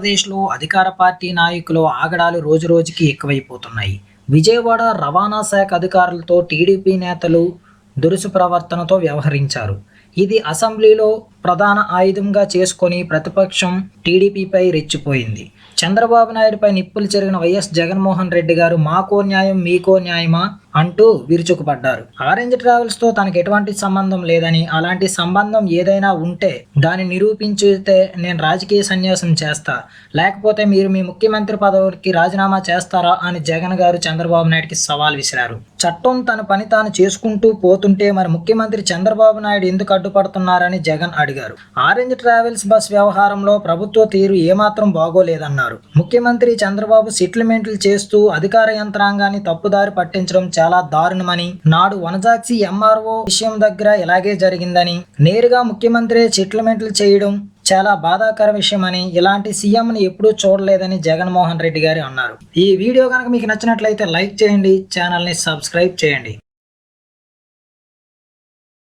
ఆంధ్రప్రదేశ్లో అధికార పార్టీ నాయకులు ఆగడాలు రోజురోజుకి ఎక్కువైపోతున్నాయి. విజయవాడ రవాణా శాఖ అధికారులతో టీడీపీ నేతలు దురుసు ప్రవర్తనతో వ్యవహరించారు. ఇది అసెంబ్లీలో ప్రధాన ఆయుధంగా చేసుకొని ప్రతిపక్షం టీడీపీపై రెచ్చిపోయింది. చంద్రబాబు నాయుడుపై నిప్పులు చెరిగిన వైఎస్ జగన్మోహన్ రెడ్డి గారు మాకో న్యాయం మీకో న్యాయమా అంటూ విరుచుకుపడ్డారు. ఆరెంజ్ ట్రావెల్స్తో తనకు ఎటువంటి సంబంధం లేదని అలాంటి సంబంధం ఏదైనా ఉంటే దాన్ని నిరూపించితే నేను రాజకీయ సన్యాసం చేస్తా. లేకపోతే మీరు మీ ముఖ్యమంత్రి పదవికి రాజీనామా చేస్తారా అని జగన్ గారు చంద్రబాబు నాయుడుకి సవాల్ విసిరారు. చట్టం తన పని తాను చేసుకుంటూ పోతుంటే మరి ముఖ్యమంత్రి చంద్రబాబు నాయుడు ఎందుకు అడ్డుపడుతున్నారని జగన్ అడిగారు. ఆరెంజ్ ట్రావెల్స్ బస్ వ్యవహారంలో ప్రభుత్వ తీరు ఏమాత్రం బాగోలేదన్నారు. ముఖ్యమంత్రి చంద్రబాబు సెటిల్మెంట్లు చేస్తూ అధికార యంత్రాంగాన్ని తప్పుదారి పట్టించడం చాలా దారుణమని నాడు వనజాక్షి ఎంఆర్ఓ విషయం దగ్గర ఇలాగే జరిగిందని నేరుగా ముఖ్యమంత్రి సెటిల్మెంట్లు చేయడం చాలా బాధాకర విషయమని ఇలాంటి సీఎంని ఎప్పుడూ చూడలేదని జగన్మోహన్ రెడ్డి గారు అన్నారు. ఈ వీడియో కనుక మీకు నచ్చినట్లయితే లైక్ చేయండి ఛానల్ని సబ్స్క్రైబ్ చేయండి.